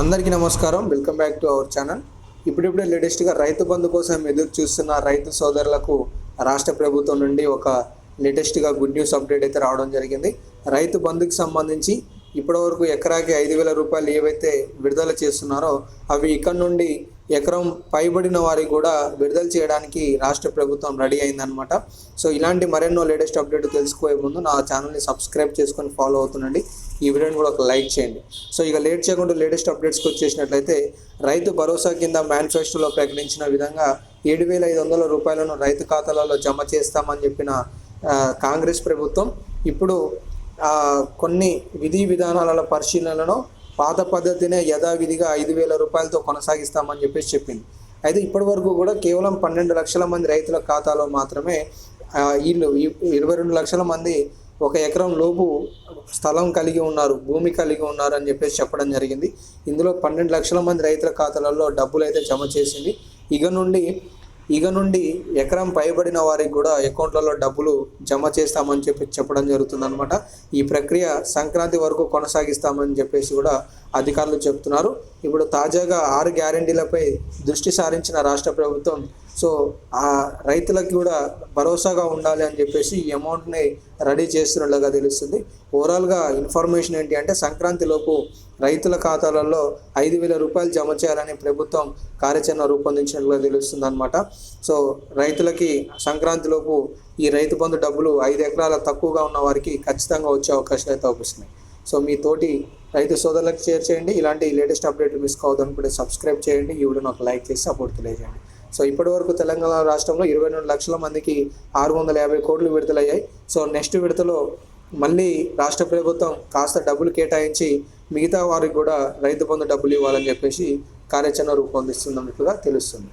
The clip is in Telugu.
అందరికీ నమస్కారం. Welcome back to our channel ఇప్పుడిప్పుడే లేటెస్ట్గా రైతు బంధు కోసం ఎదురు చూస్తున్న రైతు సోదరులకు రాష్ట్ర ప్రభుత్వం నుండి ఒక లేటెస్ట్గా గుడ్ న్యూస్ అప్డేట్ అయితే రావడం జరిగింది. రైతు బంధుకి సంబంధించి ఇప్పటివరకు ఎకరాకి ఐదు వేల రూపాయలు ఏవైతే విడుదల చేస్తున్నారో అవి ఇక్కడ నుండి ఎకరం పైబడిన వారికి కూడా విడుదల చేయడానికి రాష్ట్ర ప్రభుత్వం రెడీ అయిందనమాట సో ఇలాంటి మరెన్నో లేటెస్ట్ అప్డేట్ తెలుసుకోయే ముందు నా ఛానల్ని సబ్స్క్రైబ్ చేసుకొని ఫాలో అవుతుండండి. ఈ వీడియోని కూడా ఒక లైక్ చేయండి. సో ఇక లేట్ చేయకుండా లేటెస్ట్ అప్డేట్స్కి వచ్చేసినట్లయితే రైతు భరోసా కింద మేనిఫెస్టోలో ప్రకటించిన విధంగా ఏడు వేల ఐదు వందల రూపాయలను రైతు ఖాతాలలో జమ చేస్తామని చెప్పిన కాంగ్రెస్ ప్రభుత్వం ఇప్పుడు కొన్ని విధి విధానాల పరిశీలనలో పాత పద్ధతినే యథావిధిగా ఐదు వేల రూపాయలతో కొనసాగిస్తామని చెప్పేసి చెప్పింది. అయితే ఇప్పటి వరకు కూడా కేవలం పన్నెండు లక్షల మంది రైతుల ఖాతాలో మాత్రమే వీళ్ళు ఇరవై రెండు లక్షల మంది ఒక ఎకరం లోపు స్థలం కలిగి ఉన్నారు భూమి కలిగి ఉన్నారు అని చెప్పేసి చెప్పడం జరిగింది. ఇందులో పన్నెండు లక్షల మంది రైతుల ఖాతాలలో డబ్బులు అయితే జమ చేసింది. ఇక నుండి ఇక నుండి ఎకరం పైబడిన వారికి కూడా అకౌంట్లలో డబ్బులు జమ చేస్తామని చెప్పి చెప్పడం జరుగుతుంది ఈ ప్రక్రియ సంక్రాంతి వరకు కొనసాగిస్తామని చెప్పేసి కూడా అధికారులు చెప్తున్నారు. ఇప్పుడు తాజాగా ఆరు గ్యారంటీలపై దృష్టి సారించిన రాష్ట్ర ప్రభుత్వం సో ఆ రైతులకు కూడా భరోసాగా ఉండాలి అని చెప్పేసి ఈ అమౌంట్ని రెడీ చేస్తున్నట్లుగా తెలుస్తుంది. ఓవరాల్గా ఇన్ఫర్మేషన్ ఏంటి అంటే సంక్రాంతిలోపు రైతుల ఖాతాలలో ఐదు వేల రూపాయలు జమ చేయాలని ప్రభుత్వం కార్యాచరణ రూపొందించినట్లుగా తెలుస్తుంది అనమాట సో రైతులకి సంక్రాంతిలోపు ఈ రైతు బంధు డబ్బులు ఐదు ఎకరాల తక్కువగా ఉన్న వారికి ఖచ్చితంగా వచ్చే అవకాశాలు అయితే అవుపిస్తున్నాయి సో మీ తోటి రైతు సోదరులకు షేర్ చేయండి. ఇలాంటి లేటెస్ట్ అప్డేట్ మిస్ కావద్దు అనుకుంటే సబ్స్క్రైబ్ చేయండి. ఈ వీడియో ఒక లైక్ చేసి సపోర్ట్ తెలియజేయండి. సో ఇప్పటి వరకు తెలంగాణ రాష్ట్రంలో ఇరవై రెండు లక్షల మందికి ఆరు వందల యాభై కోట్లు విడుదలయ్యాయి. సో నెక్స్ట్ విడతలో మళ్ళీ రాష్ట్ర ప్రభుత్వం కాస్త డబ్బులు కేటాయించి మిగతా వారికి కూడా రైతు బంధు డబ్బులు ఇవ్వాలని చెప్పేసి కార్యాచరణ రూపొందిస్తున్నట్లుగా తెలుస్తుంది.